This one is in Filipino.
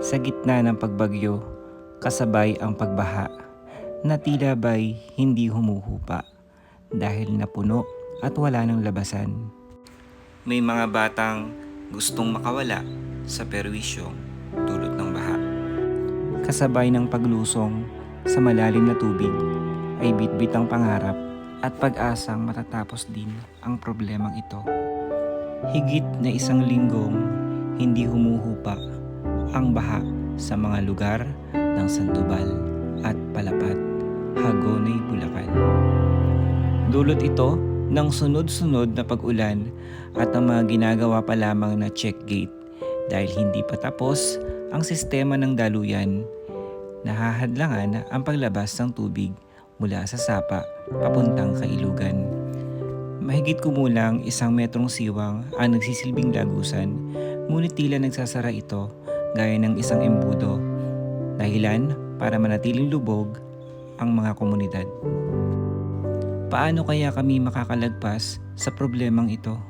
Sa gitna ng pagbagyo, kasabay ang pagbaha na tila ba'y hindi humuhupa dahil napuno at wala ng labasan. May mga batang gustong makawala sa perwisyo dulot ng baha. Kasabay ng paglusong sa malalim na tubig ay bitbit ang pangarap at pag-asang matatapos din ang problemang ito. Higit na isang linggong hindi humuhupa ang baha sa mga lugar ng Sandoval at Palapat, Hagonoy, Bulacan. Dulot ito ng sunod-sunod na pag-ulan at ang mga ginagawa pa lamang na check gate dahil hindi pa tapos ang sistema ng daluyan. Nahahadlangan ang paglabas ng tubig mula sa sapa papuntang kailugan. Mahigit kumulang isang metrong siwang ang nagsisilbing lagusan ngunit tila nagsasara ito gaya ng isang embudo dahilan para manatiling lubog ang mga komunidad. Paano kaya kami makakalagpas sa problemang ito?